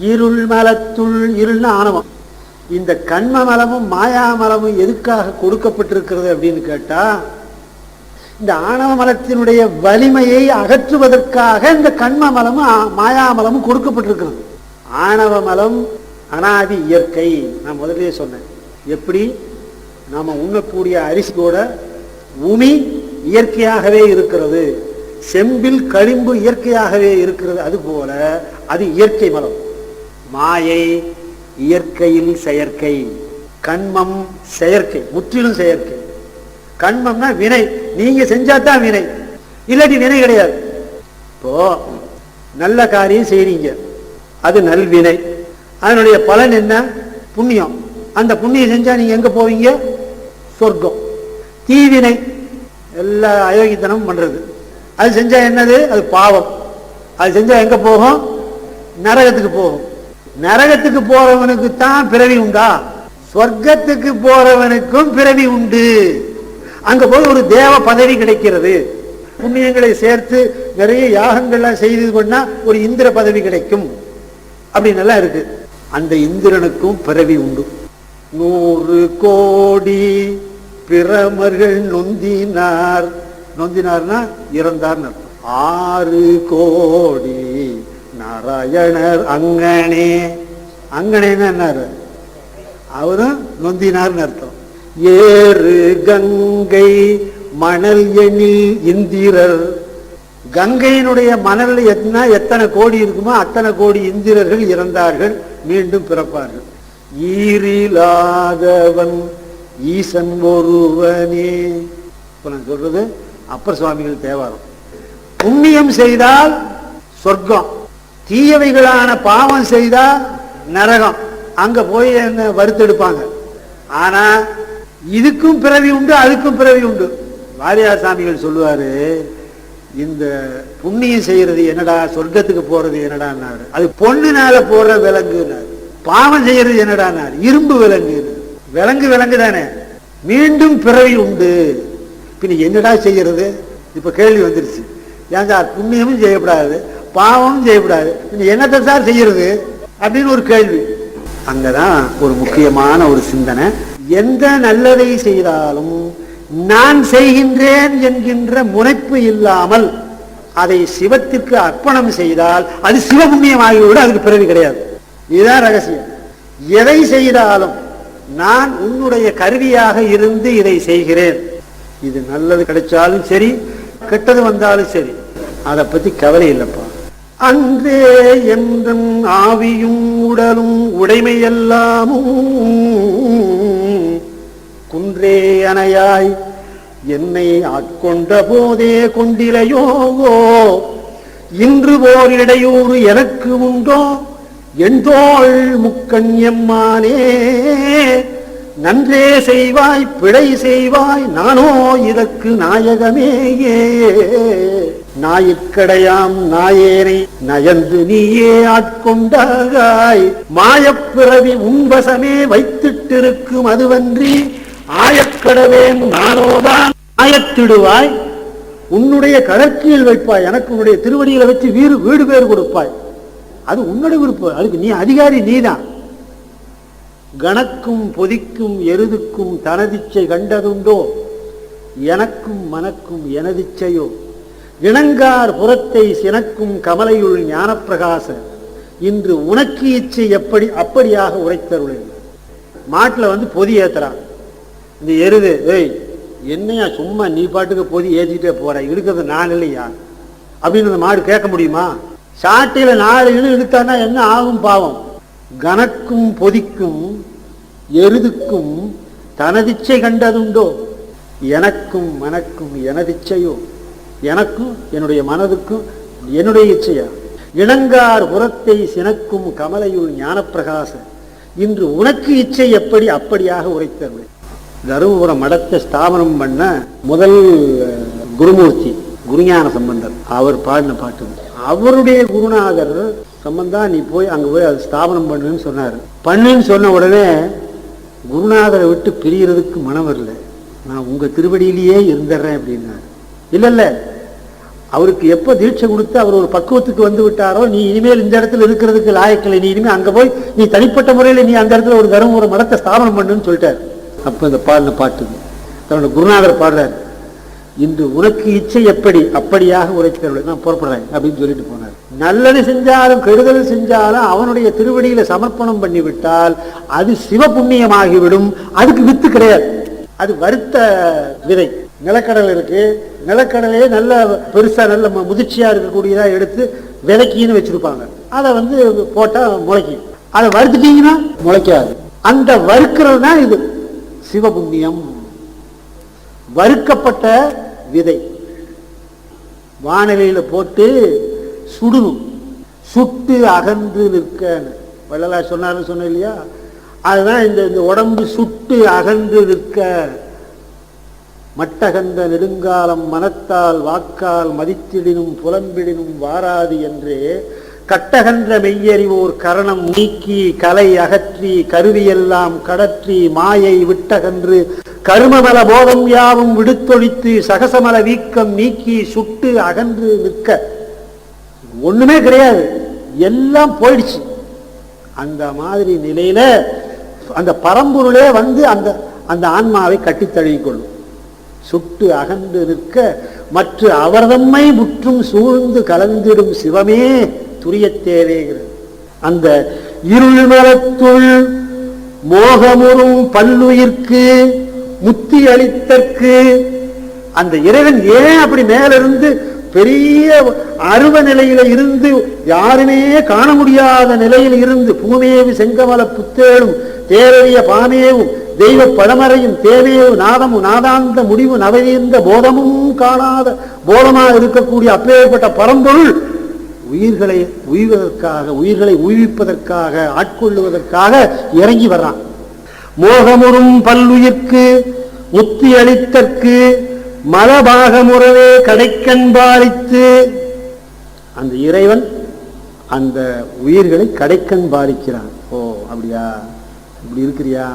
இருள் மலத்துள் இருள்னு ஆணவம் இந்த கண்ம மலமும் மாயா மலமும் எதுக்காக கொடுக்கப்பட்டிருக்கிறது அப்படின்னு கேட்டா இந்த ஆணவ மலத்தினுடைய வலிமையை அகற்றுவதற்காக இந்த கண்ம மலமும் மாயாமலமும் கொடுக்கப்பட்டிருக்கிறது. ஆணவ மலம் அனாதி இயற்கை. நான் முதலே சொன்னேன். எப்படி? நாம் உண்ணக்கூடிய அரிசி கூட உமி இயற்கையாகவே இருக்கிறது. செம்பில் களிம்பு இயற்கையாகவே இருக்கிறது. அதுபோல அது இயற்கை மலம். மாயை இயற்கையில் செயற்கை. கண்மம் செயற்கை முற்றிலும் செயற்கை. கண்மம்னா வினை. நீங்க செஞ்சாதான் வினை. இல்லாட்டி வினை கிடையாது. இப்போ நல்ல காரியம் செய்றீங்க. அது நல்வினை அதனுடைய பலன் என்ன? புண்ணியம். அந்த புண்ணியம் செஞ்சா நீங்க எங்க போவீங்க? சொர்க்கம். தீவினை. எல்லா அயோக்கியத்தனமும் பண்றது. அது செஞ்சா என்னது? அது பாவம். அது செஞ்சா எங்க போகும்? நரகத்துக்கு போகும். நரகத்துக்கு போறவனுக்கு தான் பிறவி உண்டா? சொர்க்கத்துக்கு போறவனுக்கும் பிறவி உண்டு. அங்க போய் ஒரு தேவ பதவி கிடைக்கிறது. புண்ணியங்களை சேர்த்து நிறைய யாகங்கள்லாம் செய்து பண்ணா ஒரு இந்திர பதவி கிடைக்கும். அப்படின்னு எல்லாம் இருக்கு. அந்த இந்திரனுக்கும் பிறவி உண்டு. நூறு கோடி பிரமர்கள் நொந்தினார். நொந்தினார்னா இறந்தார் ஆறு கோடி நாராயணர் அங்கனே. அங்கனேன்னு என்னாரு? அவரும் நொந்தினார்னு அர்த்தம். ஏறு கங்கை மணல் எண்ணில் இந்திரர். கங்கையினுடைய மணல் எத்தனை எத்தனை கோடி இருக்குமோ அத்தனை கோடி இந்திரர்கள் இறந்தார்கள் மீண்டும் பிறப்பார்கள். ஈரிலாதவன் ஈசன் ஒருவனே. இப்ப நான் சொல்றது அப்பர் சுவாமிகள் தேவாரம். புண்ணியம் செய்தால் சொர்க்கம். தீயவைகளான பாவம் செய்தால் நரகம். அங்க போய் என்ன வறுத்தெடுப்பாங்க ஆனா இதுக்கும் பிறவி உண்டு அதுக்கும் பிறவி உண்டு. வாரியார் சாமிகள் சொல்லுவாரு இந்த புண்ணியம் செய்யறது என்னடா சொர்க்கத்துக்கு போறது என்னடான்னாரு. அது பொண்ணுனால போற விலங்குனாரு. பாவம் செய்யறது என்னடான்னாரு. இரும்பு விலங்கு விலங்கு விலங்கு தானே. மீண்டும் பிறவி உண்டு. பின் என்னடா செய்யறது? இப்ப கேள்வி வந்துருச்சு. ஏன் சார் புண்ணியமும் செய்யப்படாது. பாவமும் செய்யக்கூடாது. என்னத்தை சார் செய்யறது? அப்படின்னு ஒரு கேள்வி. அங்கதான் ஒரு முக்கியமான ஒரு சிந்தனை. எந்த நல்லதை செய்தாலும் நான் செய்கின்றேன் என்கின்ற முனைப்பு இல்லாமல் அதை சிவத்திற்கு அர்ப்பணம் செய்தால் அது சிவபுண்ணியமாகிவிட அதுக்கு பிறகு கிடையாது. இதுதான் ரகசியம். எதை செய்தாலும் நான் உன்னுடைய கருவியாக இருந்து இதை செய்கிறேன். இது நல்லது கிடைச்சாலும் சரி கெட்டது வந்தாலும் சரி. அதை பத்தி கவலை இல்லைப்பா. அன்றே என்றும் ஆவியும் உடலும் உடைமையெல்லாமும் குன்றே அணையாய் என்னை ஆட்கொண்ட போதே கொண்டிலையோவோ இன்று போர் இடையூறு எனக்கு உண்டோ? எந்தோள் முக்கண் எம்மானே. நன்றே செய்வாய் பிழை செய்வாய் நானோ இதற்கு நாயகமேயே. நாயிற்கடையாம் நாயேனை நயந்து நீயே ஆட்கொண்டாய் மாயப்பிறவி உன்வசமே வைத்திட்டிருக்கும் அதுவன்றி ஆயக்கடவேன் நானோதான். ஆயத்திடுவாய். உன்னுடைய கடற்கீழ் வைப்பாய். எனக்கு உன்னுடைய திருவடியில வச்சு வீடு வீடு பேர் கொடுப்பாய். அது உன்னுடைய விருப்பம் அதுக்கு நீ அதிகாரி நீதான் கணக்கும் பொதிக்கும் எருதுக்கும் தனதிச்சை கண்டதுண்டோ? எனக்கும் மனக்கும் எனதிச்சையோ? இணங்கார் புறத்தை சினக்கும் கமலையுள் ஞானப்பிரகாச இன்று உனக்கு இச்சை எப்படி அப்படியாக உரைத்தருளேன். மாட்டில் வந்து பொதி ஏத்துறான் இந்த எருது ஏய் என்னையா சும்மா நீ பாட்டுக்கு பொதி ஏற்றிட்டே போற? இருக்கிறது நான் இல்லையா? அப்படின்னு அந்த மாடு கேட்க முடியுமா? சாட்டையில நாலு இழு இழுத்தானா என்ன ஆகும் பாவம்? கனக்கும் பொதிக்கும் எருதுக்கும் தனதிச்சை கண்டதுண்டோ? எனக்கும் மனக்கும் எனதிச்சையோ? எனக்கும் என்னுடைய மனதுக்கும் என்னுடைய இச்சையா? இணங்கார் புறத்தை சினக்கும் கமலையுள் ஞானப்பிரகாச இன்று உனக்கு இச்சை எப்படி அப்படியாக உரைத்தருளை. தருமபுரம் மடத்தை ஸ்தாபனம் பண்ண முதல் குருமூர்த்தி குருஞான சம்பந்தர். அவர் பாடின பாட்டு. அவருடைய குருநாதர் சம்பந்தா நீ போய் அங்கே போய் அது ஸ்தாபனம் பண்ணுன்னு சொன்னார். பண்ணுன்னு சொன்ன உடனே குருநாதரை விட்டு பிரியறதுக்கு மனம் வரல. நான் உங்கள் திருவடியிலேயே இருந்துடுறேன் அப்படின்னாரு. இல்லை இல்லை அவருக்கு எப்போ தீட்சை கொடுத்து அவர் ஒரு பக்குவத்துக்கு வந்து விட்டாரோ நீ இனிமேல் இந்த இடத்துல இருக்கிறதுக்கு லாயக்கில்லை நீ இனிமேல் அங்கே போய் நீ தனிப்பட்ட முறையில் நீ அந்த இடத்துல ஒரு தரும் ஒரு மடத்தை ஸ்தாபனம் பண்ணுன்னு சொல்லிட்டார். அப்போ இந்த பாடின பாட்டு தன்னோட குருநாதர் பாடுறார். இன்று உனக்கு இச்சை எப்படி? அப்படியாக உரைக்கிறவர்கள் நான் புறப்படுறேன் அப்படின்னு சொல்லிட்டு போனார். நல்லது செஞ்சாலும் கெடுதல் செஞ்சாலும் அவனுடைய திருவடியில சமர்ப்பணம் பண்ணிவிட்டால் அது சிவ புண்ணியமாகிவிடும் அதுக்கு வித்து கிடையாது. அது வருத்த விதை. நிலக்கடலை இருக்கு. நிலக்கடலையே நல்ல பெருசா நல்ல மு- முதிர்ச்சியா இருக்கக்கூடியதா எடுத்து விதைக்கின்னு வச்சிருப்பாங்க. அதை வந்து போட்டா முளைக்கும். அதை வறுத்துட்டீங்கன்னா முளைக்காது. அந்த வறுக்கிறது தான் இது. சிவபுண்ணியம். வறுக்கப்பட்ட விதை. வானிலையில போட்டு சுடணும். சுட்டு அகன்று நிற்க வள்ளலா சொன்னார்னு சொன்னேன் இல்லையா? அதுதான் இந்த இந்த உடம்பு சுட்டு அகன்று நிற்க. மட்டகந்த நெடுங்காலம் மனத்தால் வாக்கால் மதித்திடினும் புலம்பிடினும் வாராது என்று கட்டகன்ற மெய்யறிவோர் கரணம் நீக்கி கலை அகற்றி கருவியெல்லாம் கடற்றி மாயை விட்டகன்று கருமமல போதம் யாவும் விடுத்தொழித்து சகசமல வீக்கம் நீக்கி சுட்டு அகன்று நிற்க. ஒண்ணுமே கிடையாது. எல்லாம் போயிடுச்சு. அந்த மாதிரி நிலையில அந்த பரம்பொருளே வந்து அந்த அந்த ஆன்மாவை கட்டித்தழுவிக் கொள்ளும். சுட்டு அகன்று நிற்க மற்ற அவர்தம்மை முற்றும் சூழ்ந்து கலந்திடும் சிவமே துரியத் தேவைகிறது அந்த இருள்மலத்துள் மோகமுறும் பல்லுயிர்க்கு முத்தி அளித்தற்கு அந்த இறைவன் ஏன் அப்படி மேலிருந்து பெரிய அருவ நிலையில இருந்து யாருமே காண முடியாத நிலையில் இருந்து பூமேவி செங்கமல புத்தேளும் தேரறிய பாமேவும் தெய்வ பழமறையும் தேவையோ நாதமும் நாதாந்த முடிவு நவதீந்த போதமும் காணாத போதமாக இருக்கக்கூடிய அப்பேற்பட்ட பரம்பொருள் உயிர்களை உய்வதற்காக உயிர்களை உய்விப்பதற்காக ஆட்கொள்ளுவதற்காக இறங்கி வர்றான். மோகமுறும் பல்லுயிர்க்கு முத்தி அளித்தற்கு மலபாகமுறவே கடைக்கண்பாலித்து அந்த இறைவன் அந்த உயிர்களை கடைக்கண் பாலிக்கிறான். ஓ அப்படியா? இப்படி இருக்கிறியா?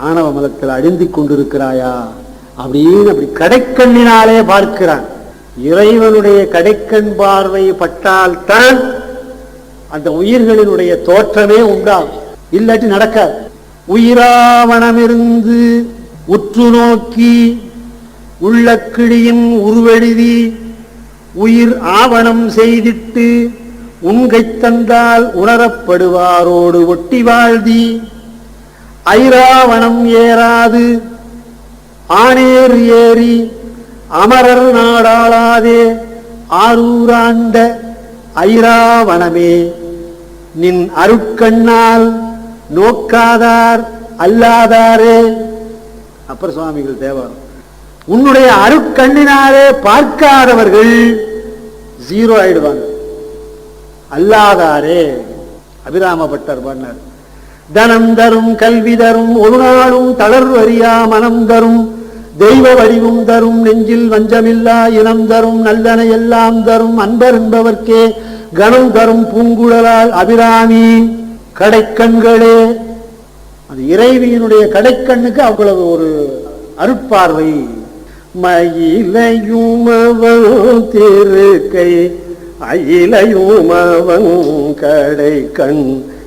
ஆணவ மதத்தில் அழிந்திக் கொண்டிருக்கிறாயா? அப்படின்னு அப்படி கடைக்கண்ணினாலே பார்க்கிறான். இறைவனுடைய கடைக்கண் பார்வை பட்டால்தான் அந்த உயிர்களினுடைய தோற்றமே உண்டாகும் இல்லாட்டி நடக்காது. உயிராவணமிருந்து உற்று நோக்கி உள்ள கிளியின் உருவெழுதி உயிர் ஆவணம் செய்திட்டு உண்கை தந்தால் உணரப்படுவாரோடு ஒட்டி வாழ்தி. ஐராவணம் ஏறாது. ஆனேர் ஏறி அமரர் நாடாளாதே. ஆரூராண்ட ஐராவணமே நின் அருட்கண்ணால் நோக்காதார் அல்லாதாரே. அப்பர் சுவாமிகள் தேவாரம் உன்னுடைய அருட்கண்ணினாலே பார்க்காதவர்கள் ஜீரோ ஆயிடுவாங்க. அல்லாதாரே அபிராம பட்டர் பண்ணார் தனம் தரும் கல்வி தரும் ஒரு நாளும் தளர்வறியா மனம் தரும். தெய்வ வடிவும் தரும் நெஞ்சில் வஞ்சமில்லா இனம் தரும் நல்லன எல்லாம் தரும் அன்பர் என்பவர்க்கே கணம் தரும் பூங்குழலால் அபிராமி கடைக்கண்களே. அது இறைவியினுடைய கடைக்கண்ணுக்கு அவ்வளவு ஒரு அருட்பார்வை. மயிலையும் அவன் திருக்கை அயிலையும் அவன் கடை கண்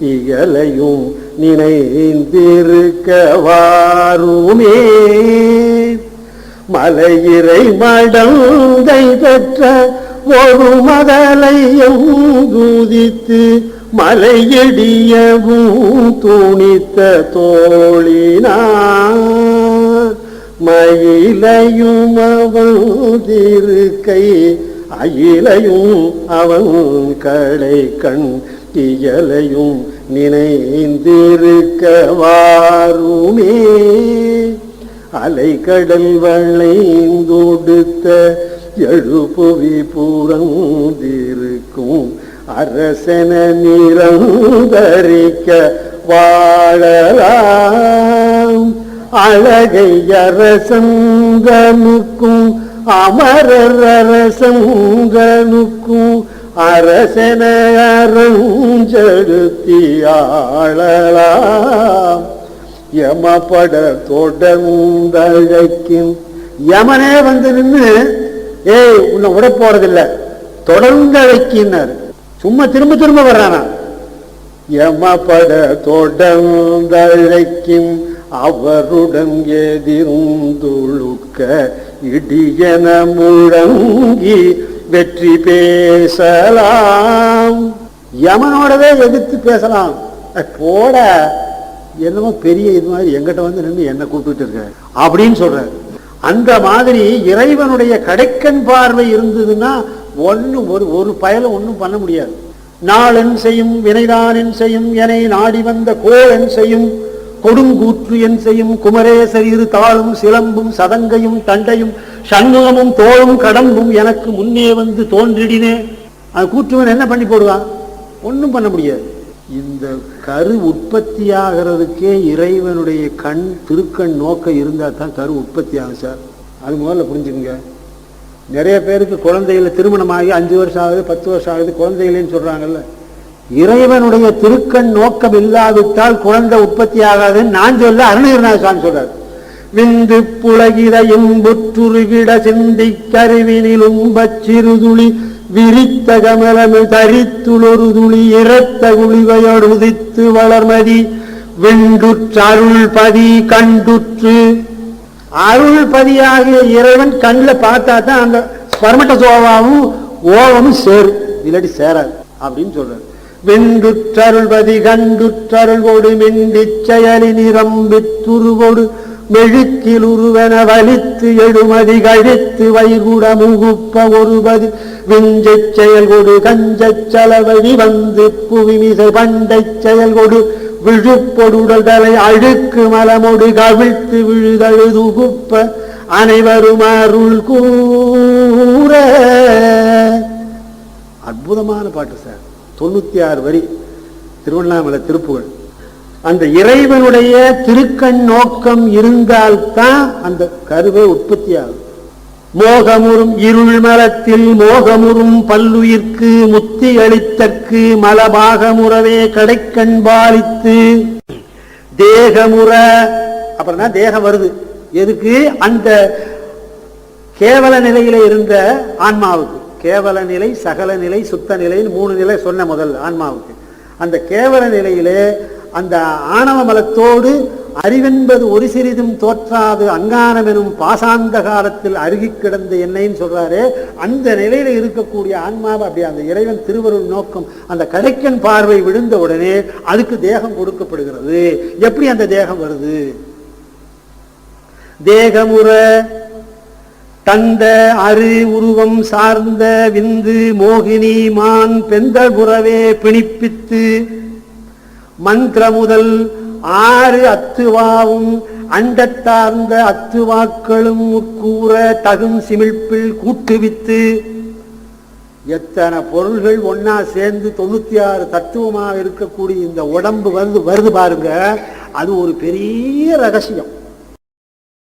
இயலையும் நினைந்திருக்கவாருமே. மலையிறை மடந்தை பெற்ற ஒரு மதலையும் குதித்து மலையடியவும் துணித்த தோழினார். மயிலையும் அவன் திருக்கை அயிலையும் அவன் கடை கண் இயலையும் நினைந்திருக்க வாருமே அலைக்கடல் வளைந்தோடுத்த எழுப்புவி புறந்திருக்கும் அரசன நிரந்தரிக்க வாழலாம். அழகை அரசங்கனுக்கும் அமரர் அரசங்கனுக்கும் அரசன அறஞ்செடுத்தி ஆளலாம் யமபட தொடர்ந்தழைக்கும் யமனே வந்து நின்று ஏய் உன்னை விட போறதில்ல. தொடர்ந்து அழைக்கினார் சும்மா திரும்ப திரும்ப வர்றானா? யமபட தொடர்ந்தழைக்கும் அவருடன் எதிர்ந்துழுக்க இடியன முழங்கி வெற்றி பேசலாம். யமனோடவே எதிர்த்து பேசலாம். போட. என்னமோ பெரிய இது மாதிரி எங்கிட்ட வந்து நின்று என்ன கூப்பிட்டு இருக்க அப்படின்னு சொல்றாரு. அந்த மாதிரி இறைவனுடைய கடைக்கண் பார்வை இருந்ததுன்னா ஒண்ணும் ஒரு ஒரு பயலும் ஒன்றும் பண்ண முடியாது. நாளென் செய்யும் வினைதான் என் செய்யும் எனை நாடி வந்த கோள் என் செய்யும். கொடுங்கூற்று என் செய்யும் குமரேசர் இரு தாளும் சிலம்பும் சதங்கையும் தண்டையும் சண்முகமும் தோளும் கடம்பும் எனக்கு முன்னே வந்து தோன்றிடினே. அது கூற்றுவன் என்ன பண்ணி போடுவான்? ஒன்றும் பண்ண முடியாது. இந்த கரு உற்பத்தியாகிறதுக்கே இறைவனுடைய கண் திருக்கண் நோக்கம் இருந்தால் தான் கரு உற்பத்தி ஆகும் சார். அது முதல்ல புரிஞ்சுங்க நிறைய பேருக்கு குழந்தைகளை திருமணமாகி அஞ்சு வருஷம் ஆகுது பத்து வருஷம் ஆகுது குழந்தைகளேன்னு சொல்கிறாங்கல்ல இறைவனுடைய திருக்கண் நோக்கம் இல்லாவிட்டால் குழந்தை உற்பத்தி ஆகாதுன்னு நான் சொல்ல அருணகிரிநாத சுவாமி சொல்றாரு. விந்து புலகிரையும் புற்றுருவிட சிந்தி கருவினிலும் சிறுதுளி விரித்த கமலமிழ் தரித்துளொரு துளி இரத்த குளிவையோடு உதித்து வளர்மதி வெண்டுற்றருள் பதி கண்டுற்று. அருள் பதியாகிய இறைவன் கண்ணில் பார்த்தா தான் அந்த ஸ்பர்மட்ட சோவாவும் ஓவமும் சேரும். இல்லாட்டி சேராது. அப்படின்னு சொல்றாரு. வெண்டுற்றருள்பதி கண்டுற்றருள்வோடு மின்றிச் செயலி நிரம்பித்துருவோடு மெழுக்கில் உருவென வலித்து எழுமதி கழித்து வைகுட முகுப்ப ஒருபதி விஞ்சச் செயல் கொடு கஞ்சச் செலவழி வந்து புவிமிசை பண்டைச் செயல் கொடு விழுப்பொடுடல் தலை அழுக்கு மலமொடு கவிழ்த்து விழுதழுதுகுப்ப அனைவரும் அருள் கூற. அற்புதமான பாட்டு சார். தொண்ணூத்தி ஆறு வரி திருவண்ணாமலை திருப்புகள். அந்த இறைவனுடைய திருக்கண் நோக்கம் இருந்தால்தான் அந்த கருவை உற்பத்தி ஆகும் மோகமுறும் இருள் மரத்தில் மோகமுறும் பல்லுயிர்க்கு முத்தி அளித்தற்கு மலபாகமுறவே கடைக்கண் பாலித்து தேகமுற அப்புறம் தான் தேகம் வருது. எதுக்கு? அந்த கேவல நிலையில இருந்த ஆன்மாவுக்கு. கேவல நிலை சகல நிலை சுத்த நிலைன்னு மூணு நிலை சொன்ன முதல் ஆன்மாவுக்கு. அந்த கேவல நிலையிலே அந்த ஆணவ மலத்தோடு அறிவென்பது ஒரு சிறிதும் தோற்றாது. அங்கானம் எனும் பாசாந்த காலத்தில் அருகி கிடந்த என்னைன்னு சொல்றாரு. அந்த நிலையில இருக்கக்கூடிய ஆன்மாவை அப்படி அந்த இறைவன் திருவருள் நோக்கம் அந்த கடைக்கன் பார்வை விழுந்த உடனே அதுக்கு தேகம் கொடுக்கப்படுகிறது. எப்படி அந்த தேகம் வருது? தேகமுறை தந்த அரு உருவம் சார்ந்த விந்து மோகினி மான் பெந்தல் புறவே பிணிப்பித்து மந்திர முதல் ஆறு அத்துவாவும் அண்டத்தார்ந்த அத்துவாக்களும் கூற தகும் சிமிழ்ப்பில் கூட்டுவித்து எத்தனை பொருள்கள் ஒன்னா சேர்ந்து தொண்ணூத்தி ஆறு தத்துவமாக இருக்கக்கூடிய இந்த உடம்பு வந்து வருது பாருங்க. அது ஒரு பெரிய ரகசியம்.